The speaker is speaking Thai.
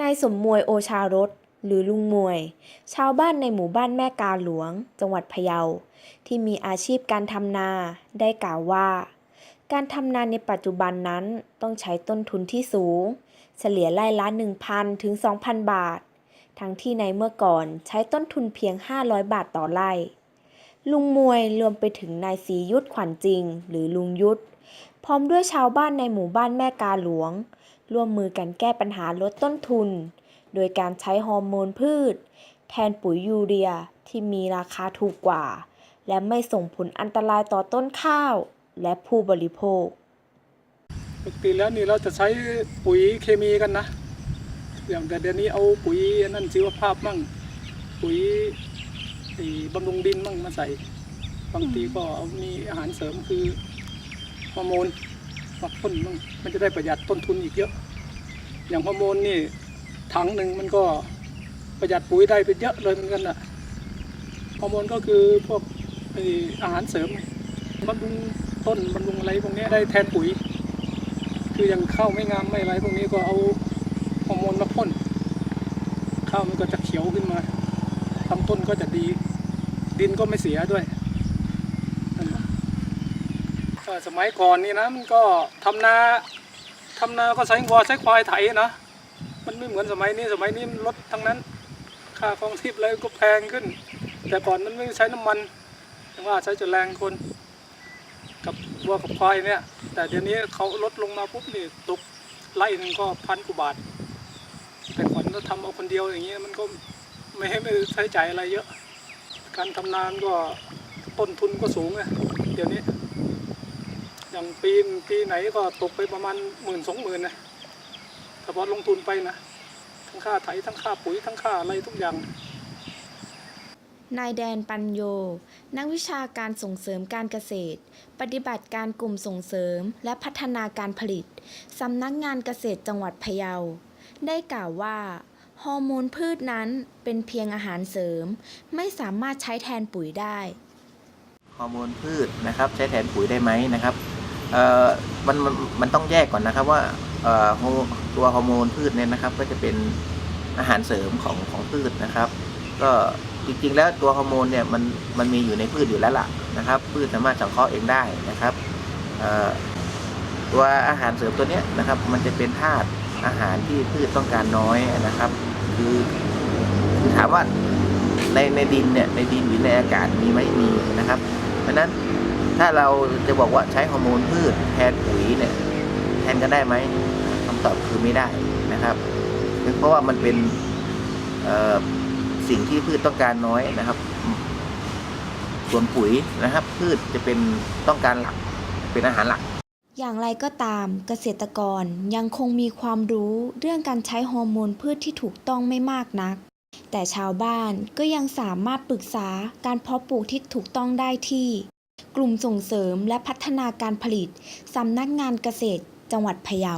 นายสมมวยโอชารสหรือลุงมวย ชาวบ้านในหมู่บ้านแม่กาหลวง จังหวัดพะเยา ที่มีอาชีพการทำนาได้กล่าวว่า การทำนาในปัจจุบันนั้นต้องใช้ต้นทุนที่สูง เฉลี่ยไร่ละ 1,000 ถึง 2,000 บาท ทั้งที่ในเมื่อก่อนใช้ต้นทุนเพียง 500 บาทต่อไร่ ลุงมวยรวมไปถึงนายศรียุทธขวัญจริง หรือลุงยุทธพร้อมด้วยชาวบ้านในหมู่บ้านแม่กาหลวง ร่วมมือกันแก้ปัญหาลดต้นทุน โดยการใช้ฮอร์โมนพืช แทนปุ๋ยยูเรียที่มีราคาถูกกว่า และไม่ส่งผลอันตรายต่อต้นข้าวและผู้บริโภค ปกติแล้วนี่เราจะใช้ปุ๋ยเคมีกันนะ อย่างแต่เดี๋ยวนี้เอาปุ๋ยนั่นชีวภาพมั่ง ปุ๋ยอ้บำรุงดินมั่งมาใส่ บางทีก็เอามีอาหารเสริมคือฮอร์โมน มาพ่นมันจะได้ประหยัดต้นทุนอีกเยอะ อย่างฮอร์โมนนี่ถังหนึ่งมันก็ประหยัดปุ๋ยได้เป็นเยอะเลยเหมือนกันอะฮอร์โมนก็คือพวกอาหารเสริมบำรุงต้นบำรุงอะไรพวกนี้ได้แทนปุ๋ย คืออย่างข้าวไม่งามไม่ไรพวกนี้ก็เอาฮอร์โมนมาพ่นข้าวมันก็จะเขียวขึ้นมาลำต้นก็จะดี ดินก็ไม่เสียด้วย สมัยก่อนนี่นะมันก็ทำนาทำนาก็ใช้วัวใช้ควายไถนะมันไม่เหมือนสมัยนี้สมัยนี้มันลดทั้งนั้น ค่าครองชีพอะไรก็แพงขึ้น แต่ก่อนมันไม่ใช้น้ำมันแต่ว่าใช้จะแรงคน กับวัวกับควายเนี่ย แต่เดี๋ยวนี้เขาลดลงมาปุ๊บนี่ตกไร่หนึ่งก็พันกว่าบาท แต่ก่อนเราทำเอาคนเดียวอย่างเงี้ยมันก็ไม่ให้ไม่ใช้จ่ายอะไรเยอะ การทำนานก็ต้นทุนก็สูงไงเดี๋ยวนี้ อย่างปีนปีไหนก็ตกไปประมาณหมื่นสองหมื่นนะแต่พอลงทุนไปนะ ทั้งค่าไถทั้งค่าปุ๋ยทั้งค่าอะไรทุกอย่างนายแดนปัญโย นักวิชาการส่งเสริมการเกษตร ปฏิบัติการกลุ่มส่งเสริม และพัฒนาการผลิต สำนักงานเกษตรจังหวัดพะเยา ได้กล่าวว่า ฮอร์โมนพืชนั้นเป็นเพียงอาหารเสริม ไม่สามารถใช้แทนปุ๋ยได้ ฮอร์โมนพืชนะครับใช้แทนปุ๋ยได้ไหมนะครับเอ่อ มันมันมันต้องแยกก่อนนะครับว่าตัวฮอร์โมนพืชเนี่ยนะครับ ก็จะเป็นอาหารเสริมของของพืชนะครับ ก็จริงๆแล้วตัวฮอร์โมนเนี่ยมันมันมีอยู่ในพืชอยู่แล้วล่ะนะครับ พืชสามารถสังเคราะห์เองได้นะครับตัวอาหารเสริมตัวเนี้ยนะครับ มันจะเป็นธาตุอาหารที่พืชต้องการน้อยนะครับ คือคือถามว่าในในดินเนี่ยในดินหรือในอากาศมีไหมมีนะครับเพราะฉะนั้น ถ้าเราจะบอกว่าใช้ฮอร์โมนพืชแทนปุ๋ยเนี่ยแทนกันได้ไหมคำตอบคือไม่ได้นะครับ เพราะว่ามันเป็นสิ่งที่พืชต้องการน้อยนะครับ ส่วนปุ๋ยนะครับ พืชจะเป็นต้องการหลักเป็นอาหารหลัก อย่างไรก็ตามเกษตรกรยังคงมีความรู้เรื่องการใช้ฮอร์โมนพืชที่ถูกต้องไม่มากนัก แต่ชาวบ้านก็ยังสามารถปรึกษาการเพาะปลูกที่ถูกต้องได้ที่ กลุ่มส่งเสริมและพัฒนาการผลิต สำนักงานเกษตร จังหวัดพะเยา